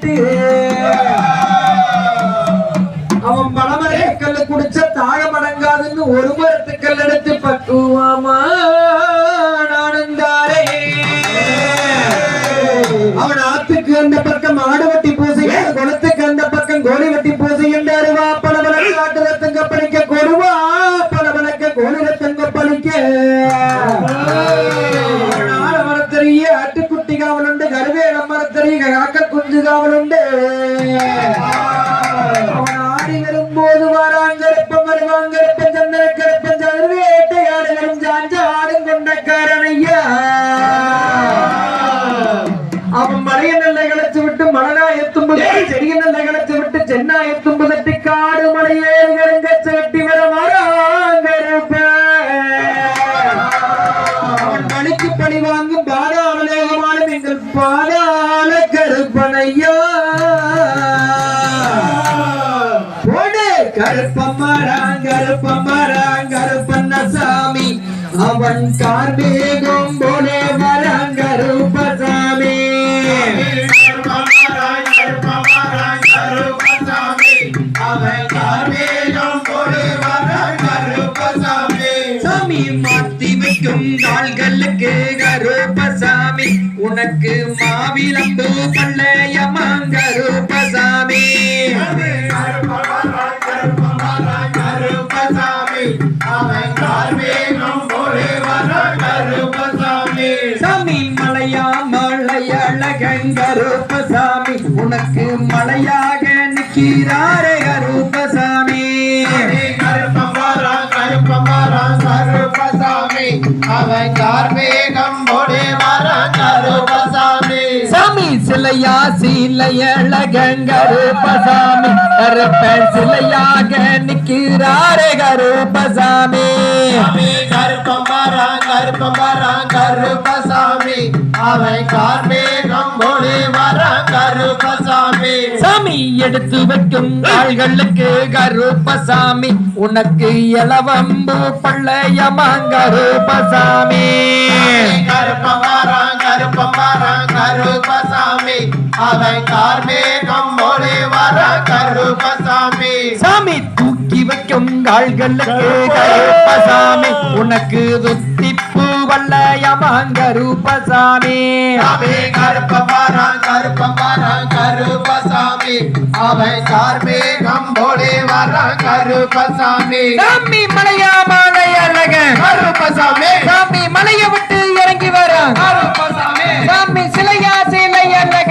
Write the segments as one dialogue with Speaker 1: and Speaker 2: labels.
Speaker 1: விட்டு. அவன் பணமரை கல்லு குடிச்ச தாகம் அடங்காதுன்னு ஒரு மரத்துக்கல் எடுத்து பக்குவாமா நானுந்தாரே அவன் ஆத்துக்கு அந்த பக்கம் ஆடு வெட்டி பூசையும் காவலுண்டு அவன் ஆடி வரும்போது வாராங்கருப்பம் வருவாங்கருப்பம் சந்தனக்கருப்பம் சதுர் வேட்டையாடுகளும் சாஞ்ச ஆடும் கொண்டக்காரனையா அவன் மலைய நல்ல கிளச்சு விட்டு மலனா எத்தும்பது செடிய நல்ல கிளச்சு விட்டு சென்னா எத்தும்பதட்டி காடு மலையேறுகிறங்க செட்டி வர வராங்கருப்ப அவன் பணிக்கு பணி வாங்கும் பாதாளலேகமானும் எங்கள் பாதாள கருப்பனையா. போடு கருப்பமராங் கருப்பமராங் கருப்பண்ண சாமி. அவன் கார்மேகம் போலே வராங் கருப்பசாமி சாமி. மாத்தி வைக்கும் கால்களுக்கு கருப்பசாமி உனக்கு மாவிலம்பு பள்ளையமாங் கருப்பசாமி சாமி மலையா மலையழகன் கருப்பசாமி. உனக்கு மலையாக நிற்கிறாரே கருப்பசாமி.
Speaker 2: அவன் கார்மேகம்
Speaker 1: சிலையா சிலையழகன் கருப்பசாமி கருப்பன் சிலையாக நிற்கிறாரே கருப்பசாமி
Speaker 2: சாமி கருப்பம் வரான் கருப்பம் வரான் கருப்பசாமி அவன் கார்மேகம் போடே வர கருப்பசாமி
Speaker 1: சாமி எடுத்து வைக்கும் ஆள்களுக்கு கருப்பசாமி உனக்கு இளவம்பு பள்ளையமாங் கருப்பசாமி
Speaker 2: கருப்பம் வரான் கருப்பம் அவன் கார்மேகம் போடே வர கருப்பசாமி
Speaker 1: சாமி. தூக்கி வைக்கும் கால்களுக்கு கருப்பசாமி உனக்கு துத்திப்பு வல்லையமாங் கருப்பசாமி
Speaker 2: சாமி. கருப்பம் வரான் கருப்பம் வரான் கருப்பசாமி அவன் கார்மேகம் போடே வர கருப்பசாமி
Speaker 1: சாமி. மலையா மாலை அழகன்
Speaker 2: கருப்பசாமி
Speaker 1: சாமி. மலைய விட்டு இறங்கி வர
Speaker 2: கருப்பசாமி
Speaker 1: சாமி. சிலையா சிலை அழகன்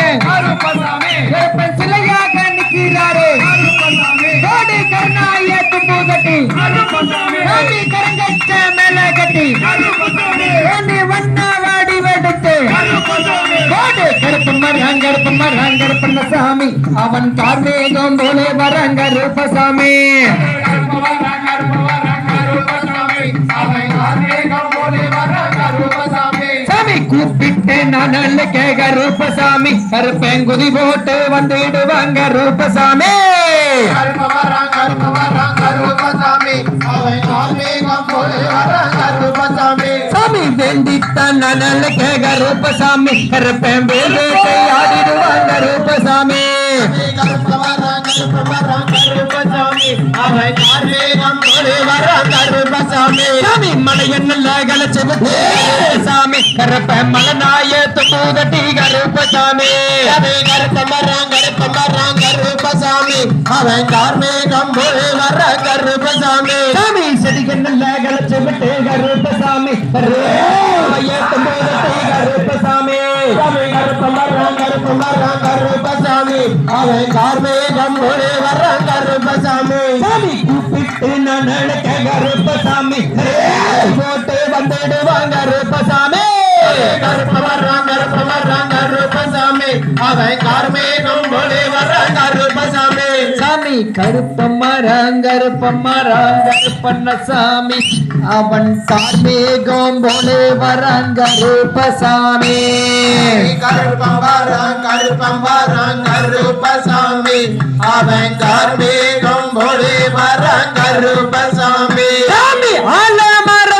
Speaker 1: சாமி. அவன் கார்மேகம் போலே வரங்க ரூபசாமி சாமி கூப்பிட்டு நான் கேக ரூபசாமி. கருப்பேங்குதி போட்டு வந்துடுவாங்க ரூபசாமி. சாமி வேண்டித்தான் நான் அழைக்க கருப்பசாமி. கருப்பேன் வேலை ஆடிடுவாங்க ரூபசாமி சாமி மலையன் நல்ல கலச்சு சாமி கருப்ப மலநாய துப்பூதட்டி கருப்பசாமி.
Speaker 2: அவன் கார்மேகம் போய் வர கருப்பசாமி.
Speaker 1: சாமி செடிகள் நல்ல கலச்சு விட்டு கருப்பசாமி. கருப்பசாமி.
Speaker 2: கருப்பசாமி. அவன் கார்மேகம் போய் வர கருப்பசாமி.
Speaker 1: சாமி கூப்பிட்டு நான் கருப்பசாமி. போட்டு வந்துடுவாங்க கருப்பசாமி.
Speaker 2: கருப்பவர்றான் கருப்பசாமி
Speaker 1: சாமி கருப்பம்மரம் கருப்பம்மரம் கருப்பண்ண சாமி அவன் கார்மேகம் போலே வரான் கருப்பசாமி
Speaker 2: கருப்பம் வரான் கருப்பம் வரான் கருப்பசாமி அவன் கார்மேகம் போலே வர கருப்பசாமி
Speaker 1: சாமி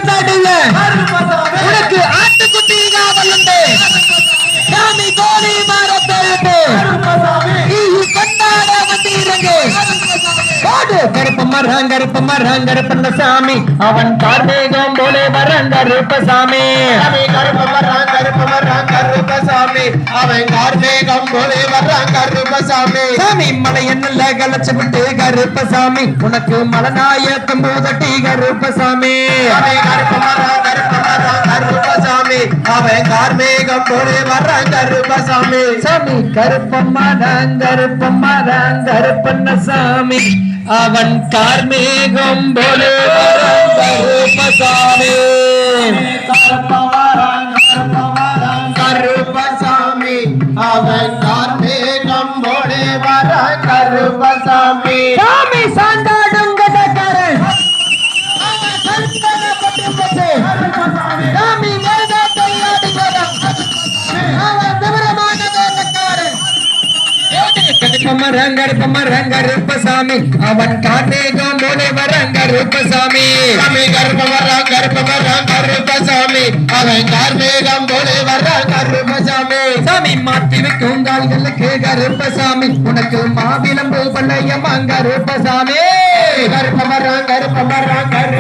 Speaker 1: தடுங்க
Speaker 2: கருப்பசாமி.
Speaker 1: உனக்கு ஆட்டுக்குட்டி காவலுண்டு சாமி கோழி
Speaker 3: கருப்பமரம் கருப்பமரம் கருப்பண்ணசாமி அவன் கார்மேகம் போலே வரம் கருப்பசாமி
Speaker 2: சாமி. கருப்ப வர்றான் கருப்ப வர்றான் கருப்பசாமி அவன் கார்மேகம் போலே வர்றான் கருப்பசாமி
Speaker 3: சாமி. மலை என்னல்ல கலச்சு விட்டு கருப்பசாமி உனக்கு மலநாயக்கம் பூதட்டி கருப்பசாமி
Speaker 2: சாமி. கருப்ப கருப்பசாமி அவன் கார்மேகம் போலே வர்றான் கருப்பசாமி.
Speaker 3: சாமி கருப்பம்மரம் கருப்பம்மரம் கருப்பண்ணசாமி அவன் கார்மேகம் போலே வரம் கருப்பசாமி.
Speaker 2: கருப்பசாமி. அவன் கார்மேகம் போலே வர்றான் கருப்பசாமி.
Speaker 3: கருப்பமரங்கருப்பமரங்கருப்பசாமி அவன் கார்மேகம் போலே வரங்கருப்பசாமி.
Speaker 2: சாமி கருப்ப வர்றான் கருப்ப வர்றான் கருப்பசாமி அவன் கார்மேகம் போலே வர்றான் கருப்பசாமி
Speaker 3: சாமி மாத்தி வைக்கும் கால்களுக்கு கருப்பசாமி. உனக்கு மாவிளம்பு பண்ணையம்மா கருப்பசாமி.
Speaker 2: கருப்ப வர்றான் கருப்ப வர்றான் கரு